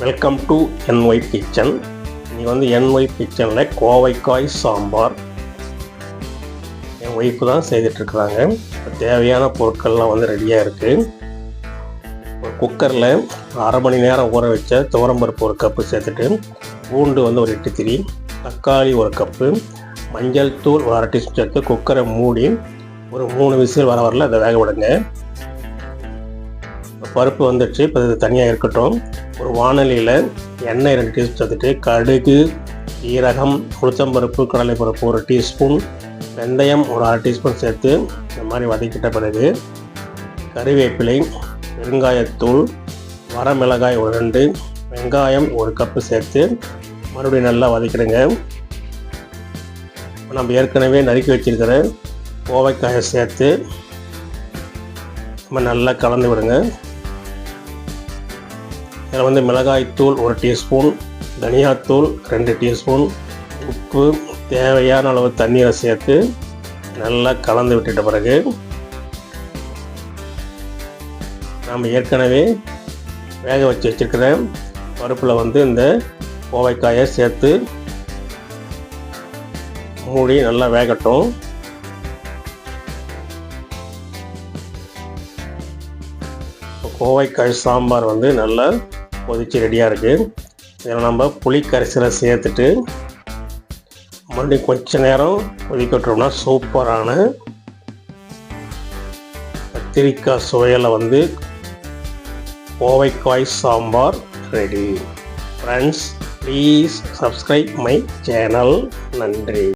Welcome to NY kitchen இன்றைக்கி வந்து NY கிச்சனில் கோவைக்காய் சாம்பார். என் ஒய்ஃபு தான் செய்துட்ருக்குறாங்க தேவையான பொருட்கள்லாம் வந்து ரெடியாக இருக்குது ஒரு குக்கரில் அரை மணி நேரம் ஊற வச்ச துவரம்பருப்பு ஒரு கப்பு சேர்த்துட்டு பூண்டு வந்து ஒரு எட்டு திரி தக்காளி ஒரு கப்பு மஞ்சள் தூள் ஒரு அரை டீஸ்பூன் சேர்த்து குக்கரை மூடி ஒரு மூணு விசில் வர வரல அதை வேக விடுங்க. பருப்பு வந்துடுச்சு. இப்போ இது தனியாக இருக்கட்டும். ஒரு வானலியில் எண்ணெய் ரெண்டு டீஸ்பூன் சேர்த்துட்டு கடுகு ஈரகம் உளுத்தம்பருப்பு கடலைப்பருப்பு ஒரு டீஸ்பூன் வெந்தயம் ஒரு அரை டீஸ்பூன் சேர்த்து இந்த மாதிரி வதக்கிட்ட பிறகு கறிவேப்பிலை பெருங்காயத்தூள் வரமிளகாய் ஒரு ரெண்டு வெங்காயம் ஒரு கப்பு சேர்த்து மறுபடியும் நல்லா வதக்கிடுங்க. நம்ம ஏற்கனவே நறுக்கி வச்சிருக்கிற கோவைக்காயை சேர்த்து நம்ம நல்லா கலந்து விடுங்க. இதில் வந்து மிளகாய்த்தூள் ஒரு டீஸ்பூன் தனியாத்தூள் ரெண்டு டீஸ்பூன் உப்பு தேவையான அளவு தண்ணீரை சேர்த்து நல்லா கலந்து விட்டுட்ட பிறகு நாம் ஏற்கனவே வேக வச்சு வச்சுருக்கிற பருப்பில் வந்து இந்த கோவைக்காயை சேர்த்து மூடி நல்லா வேகட்டும். கோவைக்காய் சாம்பார் வந்து நல்லா கொதிச்சு ரெடியாக இருக்குது இதில் நம்ம புளி கரைசலை சேர்த்துட்டு மறுபடியும் கொஞ்ச நேரம் கொதிக்க விட்டோம்னா சூப்பரான கத்திரிக்காய் சுவையில் வந்து கோவைக்காய் sambar ready friends please subscribe my channel நன்றி.